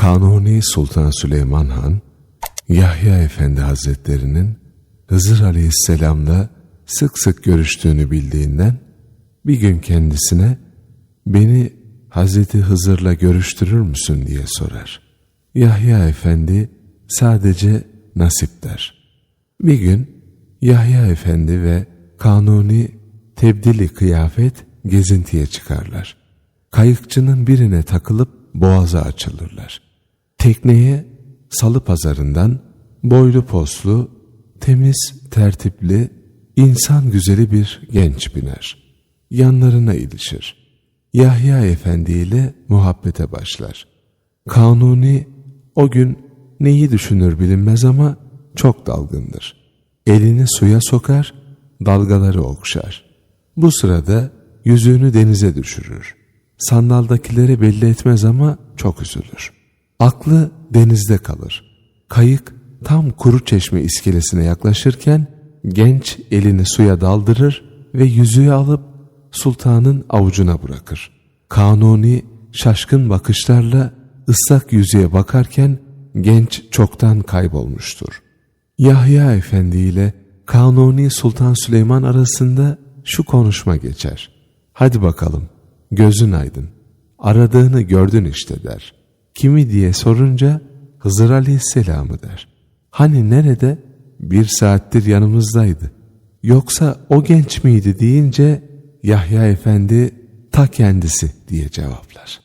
Kanuni Sultan Süleyman Han, Yahya Efendi Hazretlerinin Hızır Aleyhisselam'la sık sık görüştüğünü bildiğinden bir gün kendisine beni Hazreti Hızır'la görüştürür müsün diye sorar. Yahya Efendi sadece nasip der. Bir gün Yahya Efendi ve Kanuni tebdili kıyafet gezintiye çıkarlar. Kayıkçının birine takılıp boğaza açılırlar. Tekneye salı pazarından boylu poslu, temiz, tertipli, insan güzeli bir genç biner. Yanlarına ilişir. Yahya Efendi ile muhabbete başlar. Kanuni o gün neyi düşünür bilinmez ama çok dalgındır. Elini suya sokar, dalgaları okşar. Bu sırada yüzüğünü denize düşürür. Sandaldakileri belli etmez ama çok üzülür. Aklı denizde kalır. Kayık tam kuru çeşme iskelesine yaklaşırken genç elini suya daldırır ve yüzüğü alıp sultanın avucuna bırakır. Kanuni şaşkın bakışlarla ıslak yüzüğe bakarken genç çoktan kaybolmuştur. Yahya Efendi ile Kanuni Sultan Süleyman arasında şu konuşma geçer. Hadi bakalım, gözün aydın, aradığını gördün işte der. Kimi diye sorunca Hızır Aleyhisselam'ı der. Hani nerede? Bir saattir yanımızdaydı. Yoksa o genç miydi deyince Yahya Efendi ta kendisi diye cevaplar.